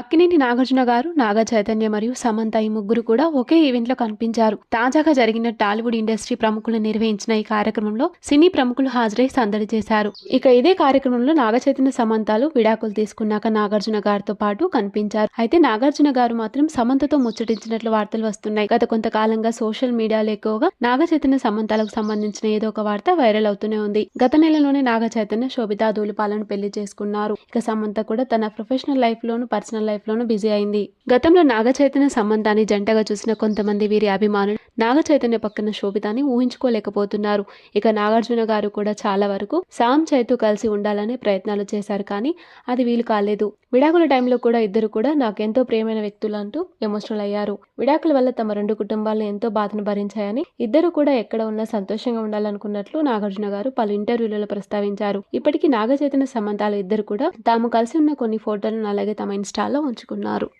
అక్కినేని నాగార్జున గారు నాగ చైతన్య మరియు సమంత ఈ ముగ్గురు కూడా ఒకే ఈవెంట్లో కనిపించారు. తాజాగా జరిగిన టాలీవుడ్ ఇండస్ట్రీ ప్రముఖులు నిర్వహించిన ఈ కార్యక్రమంలో సినీ ప్రముఖులు హాజరై సందడి చేశారు. ఇక ఇదే కార్యక్రమంలో నాగ చైతన్య సమంతాలు విడాకులు తీసుకున్నాక నాగార్జున గారితో పాటు కనిపించారు. అయితే నాగార్జున గారు మాత్రం సమంతతో ముచ్చటించినట్లు వార్తలు వస్తున్నాయి. గత కొంతకాలంగా సోషల్ మీడియాలో ఎక్కువగా నాగ చైతన్య సమంతాలకు సంబంధించిన ఏదో ఒక వార్త వైరల్ అవుతూనే ఉంది. గత నెలలోనే నాగ చైతన్య శోభితా ధూళిపాలను పెళ్ళి చేసుకున్నారు. ఇక సమంత కూడా తన ప్రొఫెషనల్ లైఫ్ లోను పర్సనల్ లైఫ్ లోను బిజీ అయింది. గతంలో నాగ చైతన్య సంబంధాన్ని జంటగా చూసిన కొంతమంది వీరి అభిమానులు నాగ చైతన్య పక్కన శోభితాన్ని ఊహించుకోలేకపోతున్నారు. ఇక నాగార్జున గారు కూడా చాలా వరకు సామ్ చైతు కలిసి ఉండాలనే ప్రయత్నాలు చేశారు కానీ అది వీలు కాలేదు. విడాకుల టైంలో కూడా ఇద్దరు కూడా నాకెంతో ప్రియమైన వ్యక్తులు అంటూ ఎమోషనల్ అయ్యారు. విడాకుల వల్ల తమ రెండు కుటుంబాలు ఎంతో బాధను భరించాయని ఇద్దరు కూడా ఎక్కడ ఉన్నా సంతోషంగా ఉండాలనుకున్నట్లు నాగార్జున గారు పలు ఇంటర్వ్యూలలో ప్రస్తావించారు. ఇప్పటికీ నాగ చైతన్య సంబంధాలు ఇద్దరు కూడా తాము కలిసి ఉన్న కొన్ని ఫోటోలను అలాగే తమ ఇన్స్టాలో ఉంచుకున్నారు.